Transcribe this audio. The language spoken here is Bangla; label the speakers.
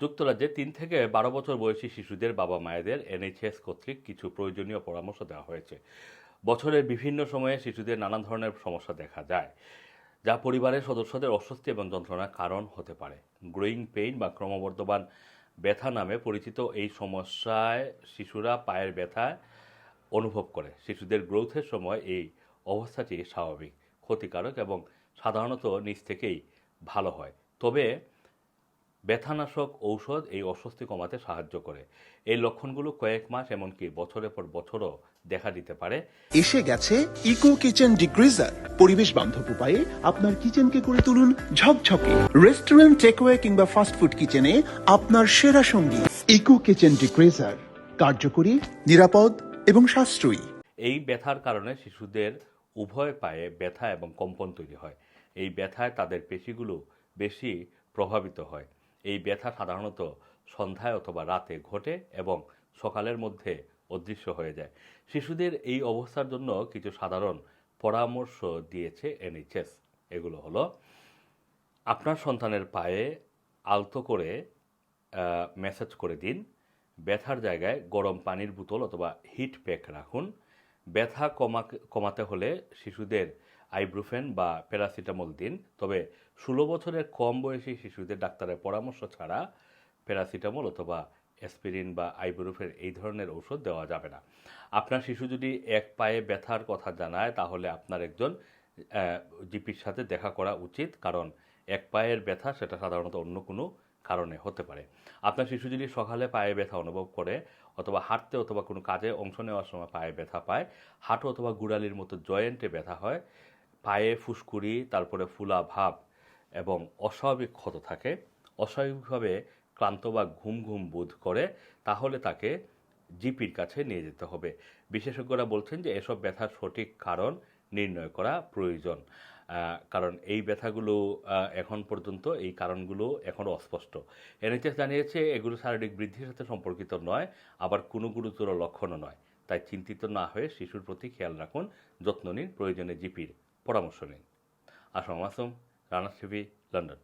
Speaker 1: যুক্তরাজ্যে তিন থেকে বারো বছর বয়সী শিশুদের বাবা মায়েদের এনএইচএস কর্তৃক কিছু প্রয়োজনীয় পরামর্শ দেওয়া হয়েছে। বছরের বিভিন্ন সময়ে শিশুদের নানান ধরনের সমস্যা দেখা যায়, যা পরিবারের সদস্যদের অস্বস্তি এবং যন্ত্রণার কারণ হতে পারে। গ্রোয়িং পেইন বা ক্রমবর্ধমান ব্যথা নামে পরিচিত এই সমস্যায় শিশুরা পায়ের ব্যথায় অনুভব করে। শিশুদের গ্রোথের সময় এই অবস্থাটি স্বাভাবিক, ক্ষতিকারক এবং সাধারণত নিজ থেকেই ভালো হয়। তবে ব্যথানাশক ঔষধ এই অস্বস্তি কমাতে সাহায্য করে। এই লক্ষণগুলো কয়েক মাস এমনকি বছরের পর বছরও দেখা দিতে পারে।
Speaker 2: এসে গেছে ইকো কিচেন ডিগ্রিজার পরিবেশ বান্ধব উপায়ে আপনার কিচেনকে করে তুলুন ঝকঝকে। রেস্টুরেন্ট টেকওয়ে কিংবা ফাস্টফুড কিচেনে আপনার সেরা সঙ্গী। ইকো কিচেন ডিগ্রিজার কার্যকরী নিরাপদ এবং সাশ্রয়ী।
Speaker 1: এই ব্যথার কারণে শিশুদের উভয় পায়ে ব্যথা এবং কম্পন তৈরি হয়। এই ব্যথায় তাদের পেশিগুলো বেশি প্রভাবিত হয়। এই ব্যথা সাধারণত সন্ধ্যায় অথবা রাতে ঘটে এবং সকালের মধ্যে অদৃশ্য হয়ে যায়। শিশুদের এই অবস্থার জন্য কিছু সাধারণ পরামর্শ দিয়েছে এনএইচএস। এগুলো হলো, আপনার সন্তানের পায়ে আলতো করে মেসেজ করে দিন। ব্যথার জায়গায় গরম পানির বোতল অথবা হিট প্যাক রাখুন। ব্যথা কমা কমাতে হলে শিশুদের আইব্রুফেন বা প্যারাসিটামল দিন। তবে ষোলো বছরের কম বয়সী শিশুদের ডাক্তারের পরামর্শ ছাড়া প্যারাসিটামল অথবা অ্যাসপিরিন বা আইব্রুফের এই ধরনের ঔষধ দেওয়া যাবে না। আপনার শিশু যদি এক পায়ে ব্যথার কথা জানায়, তাহলে আপনার একজন জিপির সাথে দেখা করা উচিত। কারণ এক পায়ের ব্যথা সেটা সাধারণত অন্য কোনো কারণে হতে পারে। আপনার শিশু যদি সকালে পায়ে ব্যথা অনুভব করে অথবা হাঁটতে অথবা কোনো কাজে অংশ নেওয়ার সময় পায়ে ব্যথা পায়, হাঁটু অথবা গুড়ালির মতো জয়েন্টে ব্যথা হয় পায়ে ফুসকুড়ি, তারপরে ফুলা ভাব এবং অস্বাভাবিক ক্ষত থাকে, অস্বাভাবিকভাবে ক্লান্ত বা ঘুম ঘুম বোধ করে, তাহলে তাকে জিপির কাছে নিয়ে যেতে হবে। বিশেষজ্ঞরা বলছেন যে এসব ব্যথার সঠিক কারণ নির্ণয় করা প্রয়োজন কারণ এই ব্যথাগুলো এখন পর্যন্ত এই কারণগুলো এখনও অস্পষ্ট। এনএইচএস জানিয়েছে এগুলো শারীরিক বৃদ্ধির সাথে সম্পর্কিত নয়, আবার কোনো গুরুতর লক্ষণও নয়। তাই চিন্তিত না হয়ে শিশুর প্রতি খেয়াল রাখুন, যত্ন নিন প্রয়োজনে জিপির। পরামর্শ নিন। Assam Masum Rana TV London.